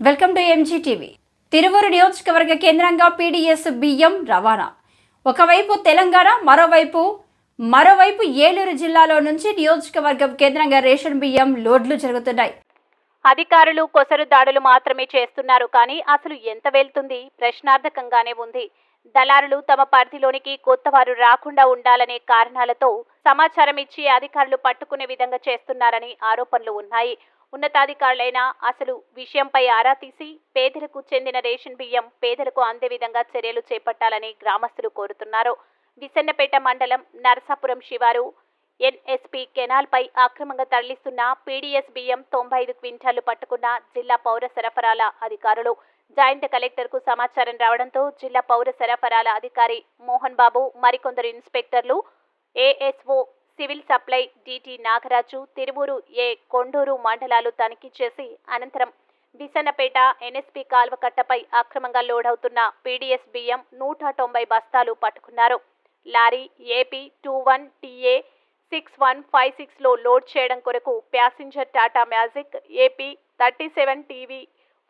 Welcome to MG TV Tiruvuru నియోజకవర్గ కేంద్రంగా PDS బియ్యం రవాణా. ఒకవైపు తెలంగాణ మరోవైపు మరోవైపు ఏలూరు జిల్లాలో నుంచి నియోజకవర్గం కేంద్రంగా రేషన్ బియ్యం లోడ్లు జరుగుతున్నాయి. అధికారులు కొసరు దాడులు మాత్రమే చేస్తున్నారు కానీ అసలు ఎంత వెళ్తుంది? ప్రశ్నార్థకంగానే ఉంది. దళారులు తమ పరిధిలోనికి కొత్త వారు రాకుండా ఉండాలనే కారణాలతో సమాచారం ఇచ్చి అధికారులు పట్టుకునే విధంగా చేస్తున్నారని ఆరోపణలు ఉన్నాయి. ఉన్నతాధికారులైనా అసలు విషయంపై ఆరా తీసి పేదలకు చెందిన రేషన్ బియ్యం పేదలకు అందే విధంగా చర్యలు చేపట్టాలని గ్రామస్తులు కోరుతున్నారు. విసన్నపేట మండలం నరసాపురం శివారు ఎన్ఎస్పి కెనాల్పై అక్రమంగా తరలిస్తున్న పీడీఎస్ బియ్యం తొంభై ఐదు క్వింటాలు పట్టుకున్న జిల్లా పౌర సరఫరాల అధికారులు. జాయింట్ కలెక్టర్కు సమాచారం రావడంతో జిల్లా పౌర సరఫరాల అధికారి మోహన్ బాబు మరికొందరు ఇన్స్పెక్టర్లు ASO civil supply DT Nagaraju Tiruvuru A Konduru మండలాలు తనిఖీ చేసి అనంతరం బిసన్నపేట ఎన్ఎస్పి కాల్వకట్టపై అక్రమంగా లోడ్ అవుతున్న పీడీఎస్ బియ్యం నూట తొంభై బస్తాలు పట్టుకున్నారు. Lorry AP two one TA six one five సిక్స్లో లోడ్ చేయడం కొరకు passenger Tata magic AP thirty seven TV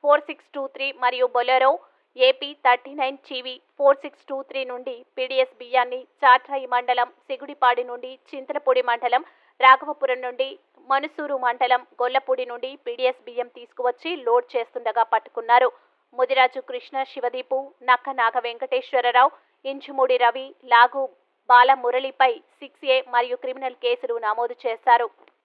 four six two three మరియు Bolero AP thirty nine CV four six two three నుండి పీడీఎస్ బియ్యాన్ని చాట్రాయి మండలం సిగుడిపాడి నుండి చింతలపూడి మండలం రాఘవపురం నుండి మనుసూరు మండలం గొల్లపూడి నుండి పీడీఎస్ బియ్యం తీసుకువచ్చి లోడ్ చేస్తుండగా పట్టుకున్నారు. ముదిరాజు కృష్ణ శివదీపు నక్క నాగ వెంకటేశ్వరరావు ఇంచుమూడి రవి లాగు బాల మురళిపై సిక్స్ ఏ మరియు క్రిమినల్ కేసులు నమోదు చేశారు.